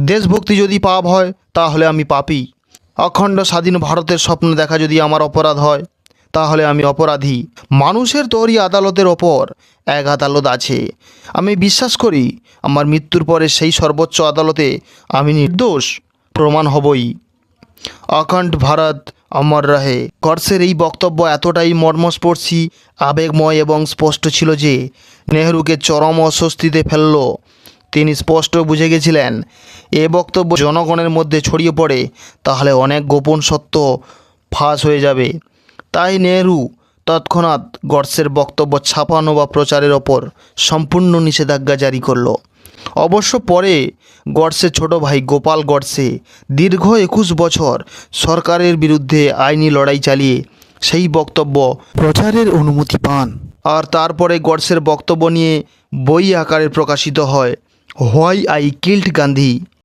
দেশভক্তি যদি পাপ হয়, তাহলে আমি পাপি। অখণ্ড স্বাধীন ভারতের স্বপ্ন দেখা যদি আমার অপরাধ হয়, তাহলে আমি অপরাধী। মানুষের তৈরি আদালতের ওপর এক আদালত আছে। আমি বিশ্বাস করি, আমার মৃত্যুর পরে সেই সর্বোচ্চ আদালতে আমি নির্দোষ, প্রমাণ হবই। অখণ্ড ভারত অমর রহে। কর্সের এই বক্তব্য এতটাই মর্মস্পর্শী, আবেগময় এবং স্পষ্ট ছিল যে, নেহরুকে চরম অস্বস্তিতে ফেলল তিনি স্পষ্ট বুঝে গেছিলেন, এ বক্তব্য জনগণের মধ্যে ছড়িয়ে পড়ে, তাহলে অনেক গোপন সত্য ফাঁস হয়ে যাবে। তাই নেহরু তৎক্ষণাৎ গডসের বক্তব্য ছাপানো বা প্রচারের ওপর সম্পূর্ণ নিষেধাজ্ঞা জারি করল। অবশ্য পরে গডসের ছোট ভাই গোপাল গডসে দীর্ঘ একুশ বছর সরকারের বিরুদ্ধে আইনি লড়াই চালিয়ে সেই বক্তব্য প্রচারের অনুমতি পান। আর তারপরে গডসের বক্তব্য নিয়ে বই আকারে প্রকাশিত হয়। Why I killed Gandhi